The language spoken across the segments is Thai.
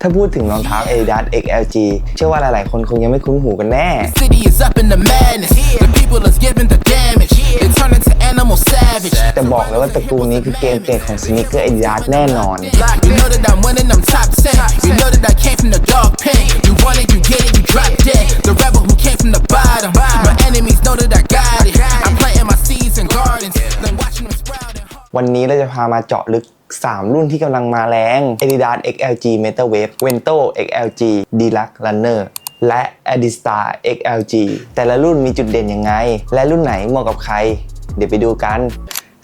ถ้าพูดถึงรองเท้า Adidas XLG เชื่อว่าหลายๆ คนคงยังไม่คุ้นหูกันแน่ City is up in the madness. The people is giving the damage. They turn into animal savage. แต่บอกเลยว่าตระกูลนี้คือเกมเปลี่ยนของสนิเกอร์ Adidas แน่นอน You know that I'm winning, I'm top 10. You know that I came from the dog pen. You want it, you get it, you drop dead. The rebel who came from the bottom. My enemies know that I got it. วันนี้เราจะพามาเจาะลึก 3 รุ่นที่กำลังมาแรง Adidas XLG Metawave Vento XLG Deluxe Runner และ Adistar XLG แต่ละรุ่นมีจุดเด่นยังไง และรุ่นไหนเหมาะกับใคร เดี๋ยวไปดูกัน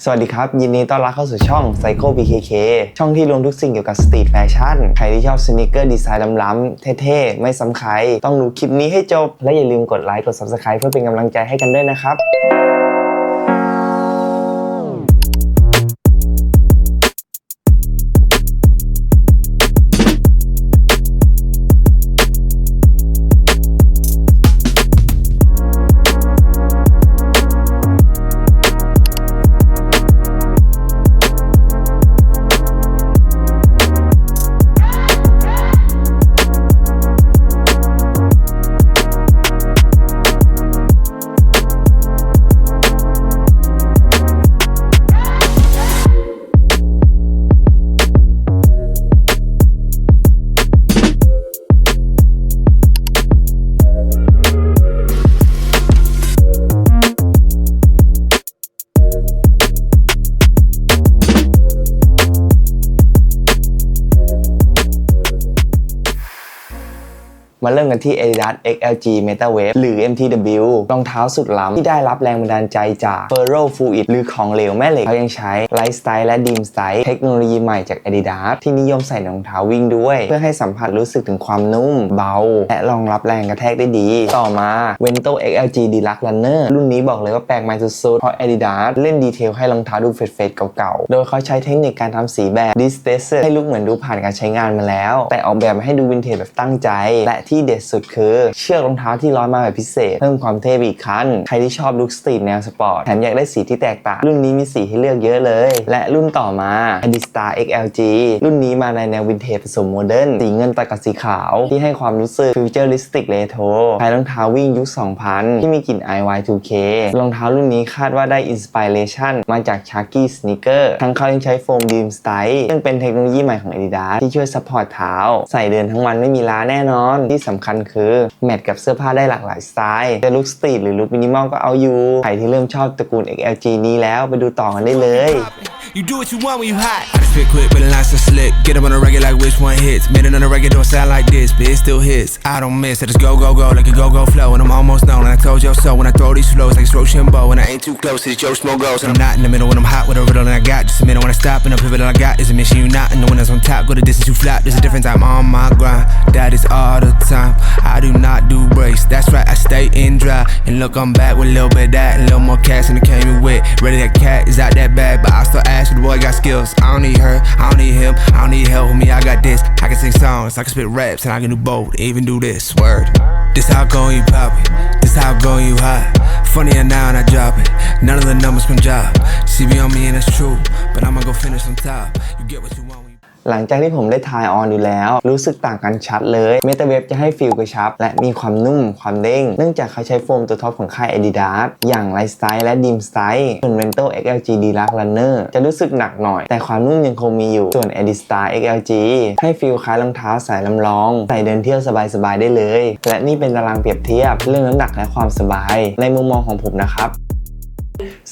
สวัสดีครับ ยินดีต้อนรับเข้าสู่ช่อง Psycho BKK ช่องที่รวมทุกสิ่งเกี่ยวกับสตรีทแฟชั่น ใครที่ชอบสนิเกอร์ดีไซน์ล้ำๆเท่ๆ ไม่ซ้ำใคร ต้องดูคลิปนี้ให้จบ และอย่าลืมกดไลค์กด Subscribe เพื่อเป็นกำลังใจให้กันด้วยนะครับ มาเริ่มกันที่ Adidas XLG Metawave หรือ MTW รองเท้าสุดล้ำที่ได้รับแรงบันดาลใจจาก Ferro Fluid หรือของเหลวแม่เหล็กเขายังใช้ Light Style และ Dim Style เทคโนโลยีใหม่จาก Adidas ที่นิยมใส่รองเท้าวิ่งด้วย เพื่อให้สัมผัสรู้สึกถึงความนุ่ม เบา และรองรับแรงกระแทกได้ดี ต่อมา Vento XLG Deluxe Runner รุ่นนี้บอกเลยว่าแปลกใหม่สุดๆเพราะ Adidas เล่นดีเทลให้รองเท้าดูเฟดๆเก่าๆ โดยเขาใช้เทคนิคการทำสีแบบ Distress ให้ลุกเหมือนดูผ่านการใช้งานมาแล้ว แต่ออกแบบมาให้ดูวินเทจแบบตั้งใจ และที่ที่เด็ดสุดคือเชือกรองเท้าที่ร้อยมาแบบพิเศษ เพิ่มความเท่อีกขั้น ใครที่ชอบลุคสตรีทแนวสปอร์ตแถมอยากได้สีที่แตกต่าง รุ่นนี้มีสีให้เลือกเยอะเลย และรุ่นต่อมา Adistar XLG รุ่นนี้มาในแนววินเทจผสมโมเดิร์นสีเงินตัดกับสีขาวที่ให้ความรู้สึกฟิวเจอริสติกเรโทรคล้ายรองเท้าวิ่งยุค 2000 ที่มีกลิ่น IY2K รองเท้ารุ่นนี้คาดว่าได้อินสปิเรชันมาจาก Chucky Sneaker ทั้งเขายังใช้โฟมดีมสไตล์ซึ่งเป็นเทคโนโลยีใหม่ของ Adidas ที่ช่วยซัพพอร์ตเท้า ใส่เดินทั้งวันไม่มีล้าแน่นอนที่สำคัญคือแมทกับเสื้อผ้าได้หลากหลายสไตล์จะลุคสตรีทหรือลุคมินิมอลก็เอาอยู่ ใครที่เริ่มชอบตระกูล XLG นี้แล้วไปดูต่อกันได้เลย You do what you want when you hot. I just spit quick, but the lines so slick. Get them on the record like which one hits. Minute on the record, don't sound like this, but it still hits. I don't miss, I just go, go, go like a go, go flow. And I'm almost known, and I told you so. When I throw these flows like it's Rochambeau, and I ain't too close, it's Joe Smo goes. And I'm not in the middle when I'm hot with a riddle, and I got just a minute when I stop. And the pivot all I got is a mission. You not in the one that's on top, go the distance you flap. There's a difference, I'm on my grind. That is all the time. I do not do breaks, that's right, I stay in dry. And look, I'm back with a little bit of that, and a little more cash than it came with. Ready, that cat is out that bag, but I still ask the boy got skills. I don't need her, I don't need him, I don't need help with me, I got this. I can sing songs, I can spit raps, and I can do both, even do this. Word. This how I go and you pop it, this how I go and you hot. Funny now and I drop it, none of the numbers can drop. See me on me and that's true, but I'ma go finish on top. You get what you want. หลังจากที่ผมได้ทายออนดูแล้ว รู้สึกต่างกันชัดเลยเมตาเวฟจะให้ฟีลกระชับ และมีความนุ่มความเด้ง เนื่องจากเขาใช้โฟมตัวท็อปของค่าย Adidas อย่างไลฟ์สไตล์และ Dim Style ส่วน Vento XLG Deluxe Runner จะรู้สึกหนักหน่อย แต่ความนุ่มยังคงมีอยู่ส่วน Adistar XLG ให้ฟีลคล้ายรองเท้าสายลำลอง ใส่เดินเที่ยวสบายๆได้เลย และนี่เป็นตารางเปรียบเทียบเรื่องน้ำหนักและความสบาย ในมุมมองของผมนะครับ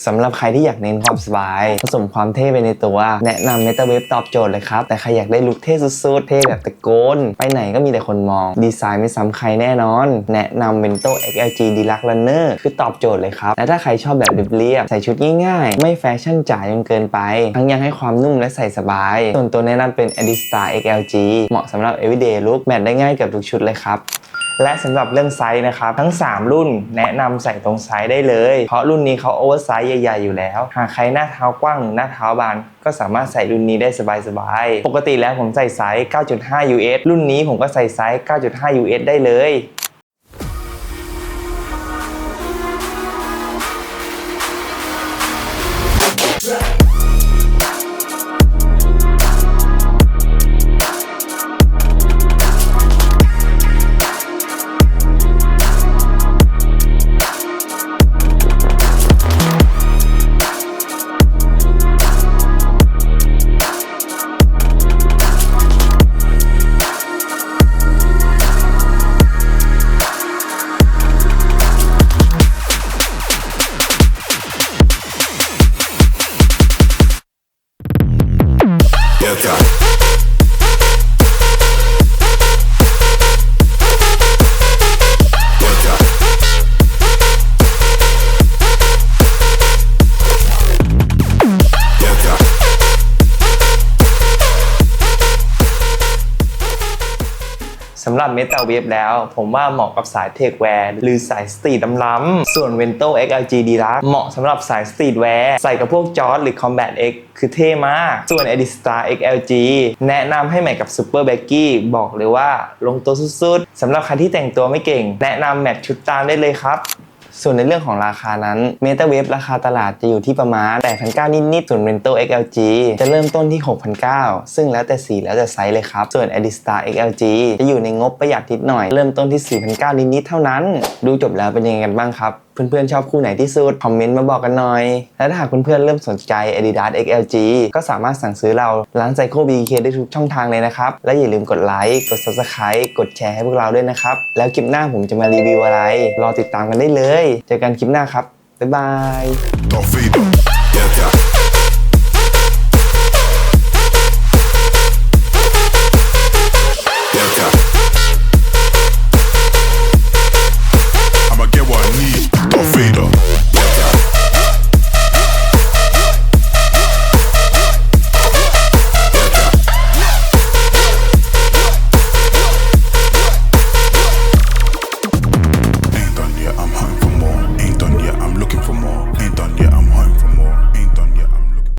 สำหรับใครที่อยากเน้นความสบาย ผสมความเท่ไปในตัว แนะนำ Meta Wave ตอบโจทย์เลยครับ แต่ใครอยากได้ลุคเท่สุดๆ เท่แบบตะโกน ไปไหนก็มีแต่คนมอง ดีไซน์ไม่ซ้ำใครแน่นอน แนะนำ Bento XLG Deluxe Runner คือตอบโจทย์เลยครับ และถ้าใครชอบแบบเรียบๆ ใส่ชุดง่ายๆ ไม่แฟชั่นจ๋าจนเกินไป ทั้งยังให้ความนุ่มและใส่สบาย ส่วนตัวแนะนำเป็น Adistar XLG เหมาะสำหรับ everyday look แมทได้ง่ายกับทุกชุดเลยครับ และสำหรับเรื่องไซส์นะครับ ทั้ง 3 รุ่นแนะนำใส่ตรงไซส์ได้เลย เพราะรุ่นนี้เขาโอเวอร์ไซส์ใหญ่ๆอยู่แล้ว หากใครหน้าเท้ากว้างหรือหน้าเท้าบาน ก็สามารถใส่รุ่นนี้ได้สบายๆ ปกติแล้วผมใส่ไซส์ 9.5 US รุ่นนี้ผมก็ใส่ไซส์ 9.5 US ได้เลย это. หรับ Meta Wave แล้ว ผมว่าเหมาะกับสายเทคแวร์หรือสายสตรีทล้ำๆส่วน Vento XLG d e l u x เหมาะสำหรับสายสตรีทแวร์ใส่กับพวกจอร์ดหรือ Combat X คือเท่มาก ส่วน Edistar XLG แนะนำให้ใหม่กับ Super Baggy บอกเลยว่าลงตัวสุดๆสำหรับใครที่แต่งตัวไม่เก่ง แนะนำแมทชุดตามได้เลยครับ ส่วนในเรื่องของราคานั้น Meta Wave ราคาตลาดจะอยู่ที่ประมาณ 8,900 นิดๆ ส่วน Rental XLG จะเริ่มต้นที่ 6,900 ซึ่งแล้วแต่สีแล้วแต่ไซส์เลยครับ ส่วน Adistar XLG จะอยู่ในงบประหยัดนิดหน่อย เริ่มต้นที่ 4,900 นิดๆ เท่านั้น ดูจบแล้วเป็นยังไงกันบ้างครับเพื่อนๆชอบคู่ไหนที่สุด คอมเมนต์มาบอกกันหน่อย และถ้าหากเพื่อนๆเริ่มสนใจ Adidas XLG ก็สามารถสั่งซื้อเราร้านไซโค BK ได้ทุกช่องทางเลยนะครับ และอย่าลืมกดไลค์กด Subscribe กดแชร์ให้พวกเราด้วยนะครับ แล้วคลิปหน้าผมจะมารีวิวอะไร รอติดตามกันได้เลย เจอกันคลิปหน้าครับบ๊ายบาย